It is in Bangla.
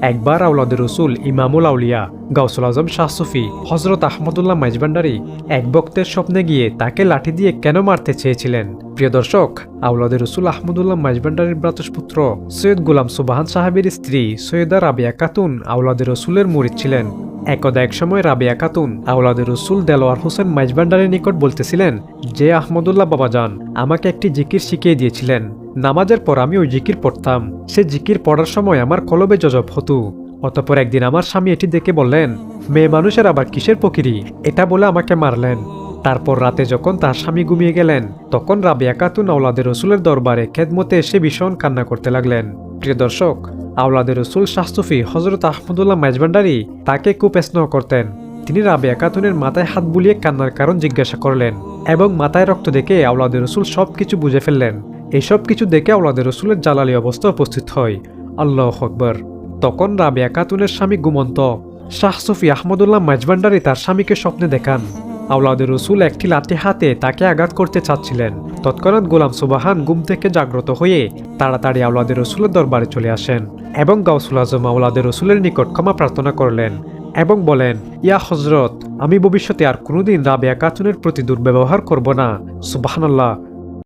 একবার আউলাদের রসুল ইমামুল আউলিয়া, গাউসুল আজম শাহ সুফি হজরত আহমদুল্লাহ মাইজবান্ডারি এক বক্তের স্বপ্নে গিয়ে তাকে লাঠি দিয়ে কেন মারতে চেয়েছিলেন? প্রিয় দর্শক আউলাদের রসুল আহমদুল্লাহ মাইজবান্ডারির ব্রাতসপুত্র সৈয়দ গুলাম সুবাহান সাহাবের স্ত্রী সৈয়দা রাবিয়া কাতুন আউলাদের রসুলের মুরিদ ছিলেন। একদা এক সময় রাবিয়া খাতুন আউলাদের রসুল দেলোয়ার হোসেন মাইজবান্ডারের নিকট বলতেছিলেন, যে আহমদুল্লাহ বাবা বাবাজান আমাকে একটি জিকির শিখিয়ে দিয়েছিলেন। নামাজের পর আমি ওই জিকির পড়তাম। সে জিকির পড়ার সময় আমার কলবে জজব হতো। অতপর একদিন আমার স্বামী এটি দেখে বললেন, মেয়ে মানুষের আবার কিসের পকিরি এটা বলে আমাকে মারলেন। তারপর রাতে যখন তার স্বামী ঘুমিয়ে গেলেন, তখন রাবিয়া খাতুন আওলাদের রসুলের দরবারে খেদমতে এসে ভীষণ কান্না করতে লাগলেন। প্রিয় দর্শক আউলাদের রসুল শাস্তুফি হজরত আহমদুল্লাহ মেজবান্ডারি তাকে খুব স্নেহ করতেন। তিনি রাবিয়া খাতুনের মাথায় হাত বুলিয়ে কান্নার কারণ জিজ্ঞাসা করলেন এবং মাথায় রক্ত দেখে আওলাদের রসুল সব কিছু বুঝে ফেললেন। এসব কিছু দেখে আওলাদের রসুলের জালালি অবস্থা উপস্থিত হয়। আল্লাহ আকবর। তখন রাবিয়া খাতুনের স্বামী গুমন্ত শাহ সফি আহমদুল্লাহ মাইজবান্ডারি তার স্বামীকে স্বপ্নে দেখান। আউলাদের রসুল একটি লাঠি হাতে তাকে আঘাত করতে চাচ্ছিলেন। তৎক্ষণাৎ গোলাম সুবাহান ঘুম থেকে জাগ্রত হয়ে তাড়াতাড়ি আউলাদের রসুলের দরবারে চলে আসেন এবং গাউসুল আজম আউলাদের রসুলের নিকট ক্ষমা প্রার্থনা করলেন এবং বলেন, ইয়া হজরত আমি ভবিষ্যতে আর কোনোদিন রাবেয়া কাতুনের প্রতি দুর্ব্যবহার করব না। সুবাহানাল্লাহ।